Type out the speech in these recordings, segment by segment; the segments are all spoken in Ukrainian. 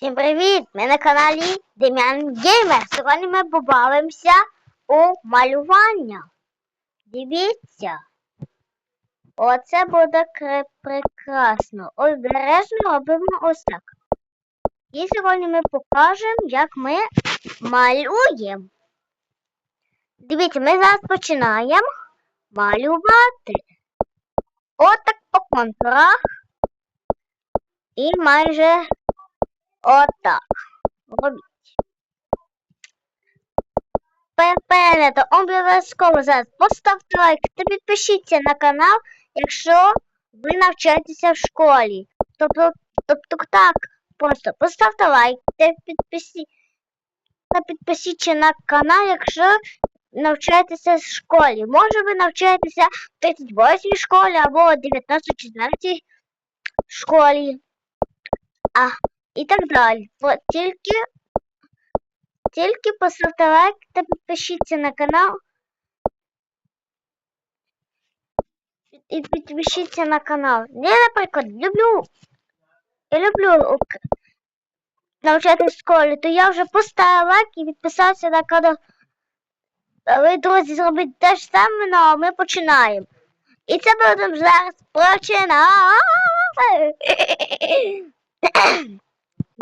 Всім привіт! Ми на каналі Дем'ян Геймер. Сьогодні ми побавимося у малювання. Дивіться. Оце буде прекрасно. Обережно робимо ось так. І сьогодні ми покажемо, як ми малюємо. Дивіться, ми зараз починаємо малювати. Отак по контурах. І майже Отак. Робіть. Перед обов'язково зараз поставте лайк та підпишіться на канал, якщо ви навчаєтеся в школі. Тобто, тобто так, просто поставте лайк та підпиші, та підпишіться на канал, якщо навчаєтеся в школі. Може ви навчаєтеся в 38 школі або 19 14 школі. А і так далі. Тільки, тільки поставте лайк та підпишіться на канал. І підпишіться на канал. Я, наприклад, люблю. Я люблю навчатися в школі, то я вже поставив лайк і підписався на канал. Ви, друзі, зробіть те ж саме, ну, а ми починаємо. І це будемо зараз починати.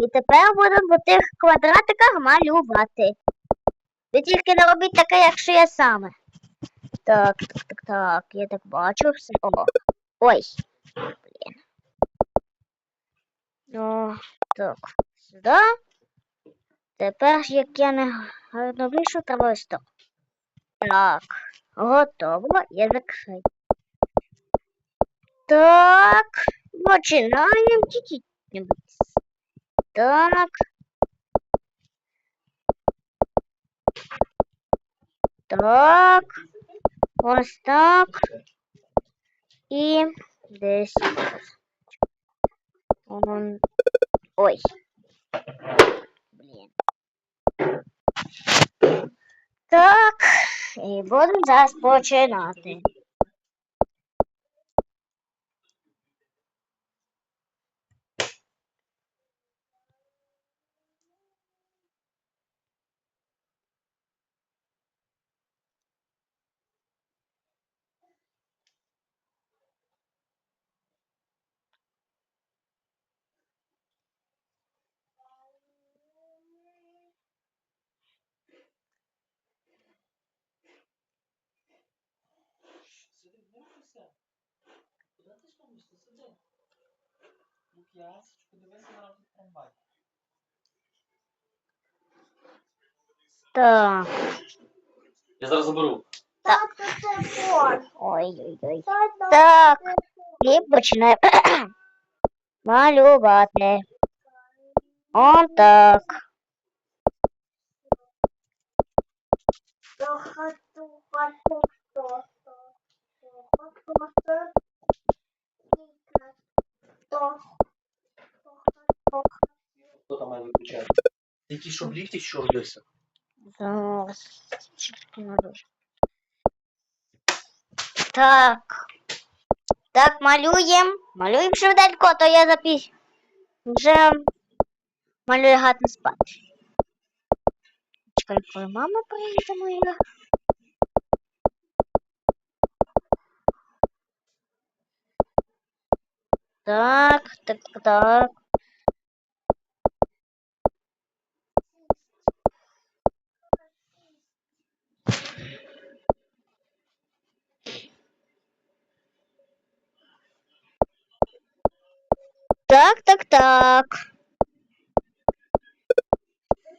І тепер будемо по тих квадратиках малювати. Ви тільки не робіть таке, якщо я саме. Так, так, так, так, я так бачу все. О, ой. Блін. Ну, так, сюди. Тепер, як я не гарно вийшов, треба ось так. Так, готово, я закрию. Так, починаємо не бойтесь. Так. Так. Ось так. І десь. Он. Ой. Блін. Так. І будемо зараз починати. Вмовкуйся. Куди ти ж Сиди. Лук'ясечку, дивися на розгляд трамвай. Так. Я зараз заберу. Так. Ой-ой-ой. Так. І починаємо малювати. Он так. Хто там має виключати? Тільки що в ліфті, що? Зараз. Чекай, надо. Так. Так, малюємо. Малюємо швиденько, то я запіш. Вже малюю гати спати. Чекай, коли мама приїде моя. Так, так, так. Так, так, так.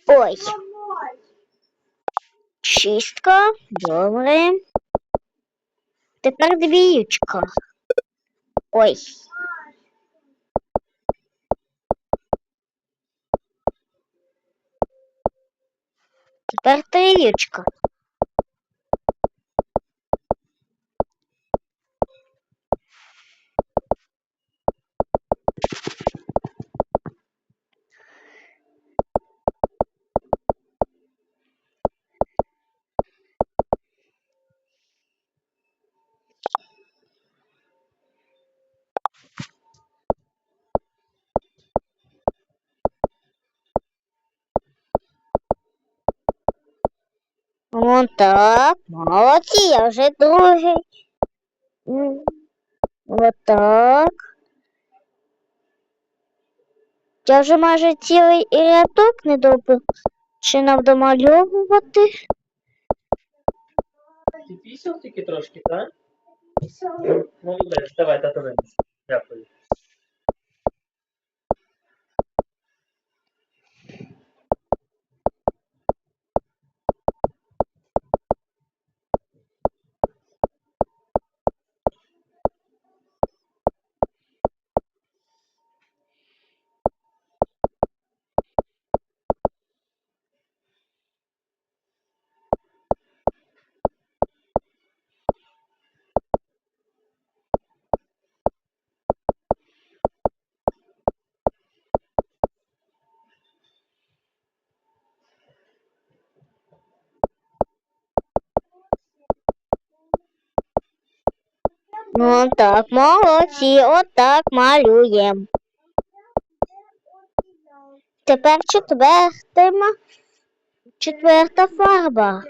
Ой. Чистка. Добре. Тепер двіючка. Ой. Тепер трієчка. Вон так. Молодці, я вже другий. М, Отак. Я вже майже цілий рядок не добив. Чи нам домальовувати? Ти пісяв тільки трошки, так? Молодець, давай, тато винесе. Дякую. Ну так, молодці, отак малюємо. Тепер четвертима, четверта фарба.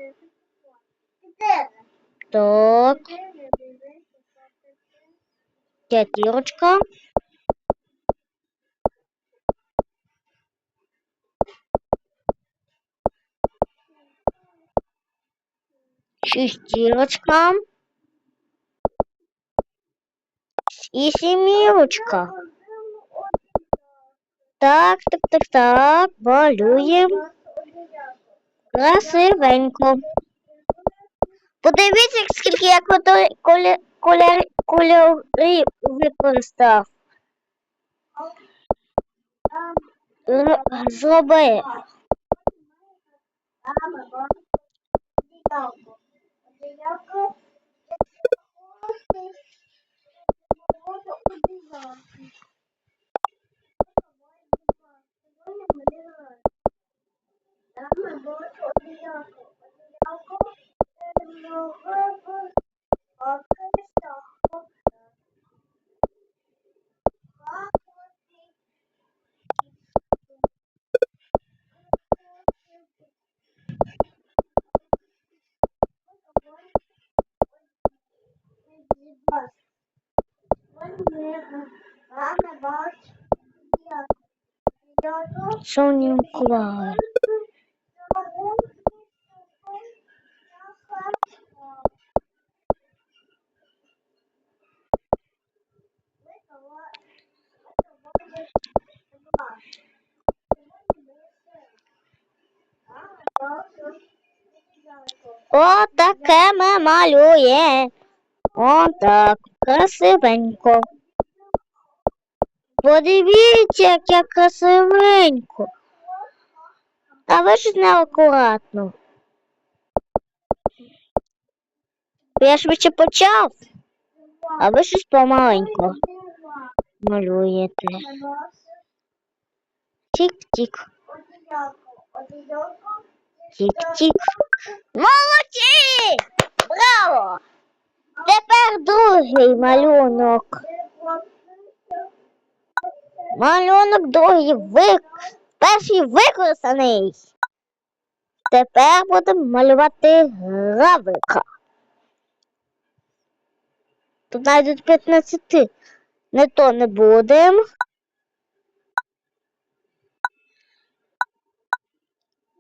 Так, п'ятірочка. Шестірочка. І сімірочка. Так, так, так, так, малюємо. Красивенько. Подивіться, скільки я кольори, кольори, кольори, кольори використав. Зроби. Соня Миколаївна. Отаке ми малюємо. Отак, красивенько. Подивіться, як я красивенько. А ви ж неакуратно. Я швидше почав, а ви щось помаленько малюєте. Тік-тік, тік-тік. Молодці! Браво! Тепер другий малюнок. Малюнок другий вик... перший використаний. Тепер будемо малювати гравика. Тут навіть 15. Не то не будемо.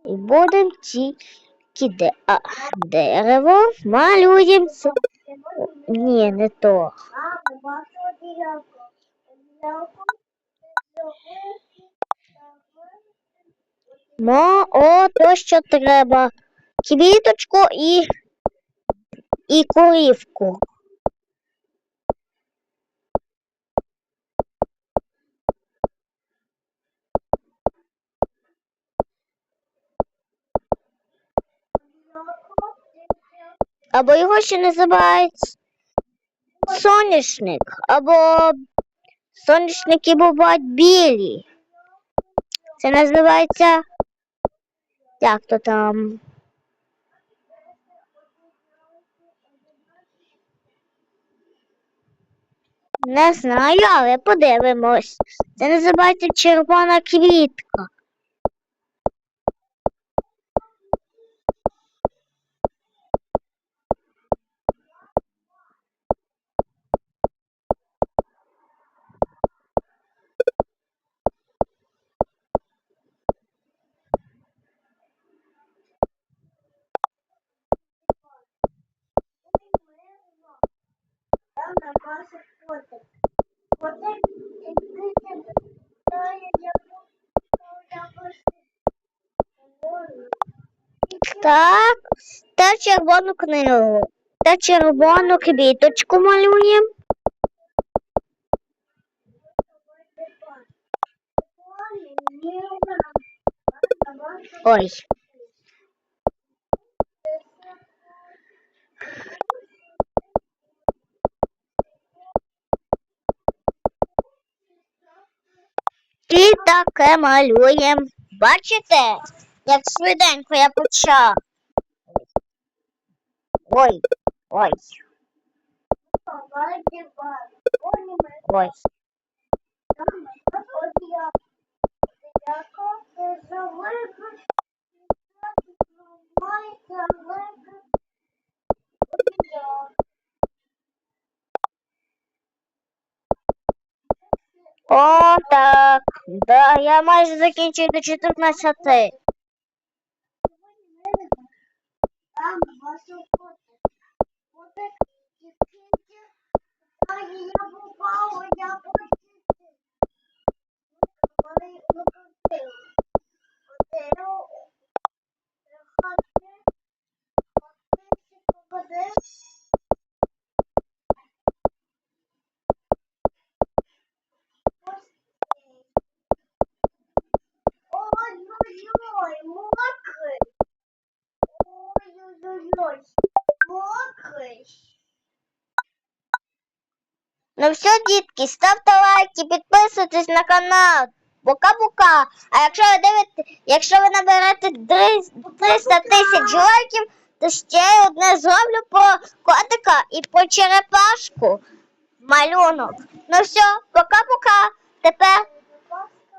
І будемо тільки дерево малюємо. Ні, не то. Мо, о, то, що треба. Квіточку і, і курівку. Або його ще називають соняшник, або соняшники бувають білі. Це називається. Як то там? Не знаю, але подивимось. Це називається червона квітка. Так, та червону книгу. Та червону квіточку малюємо. Ой. І таке малюємо. Бачите, як швиденько я почав. Ой, ой, ой. О, так. Да, я майже закінчив до 14. this? Ну все, дітки, ставте лайки, підписуйтесь на канал. Пока-пока. А якщо ви дивите, якщо ви наберете 300 тисяч лайків, то ще одне зроблю про котика і про черепашку. Малюнок. Ну все, пока-пока. Тепер,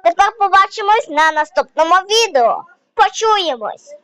тепер побачимось на наступному відео. Почуємось.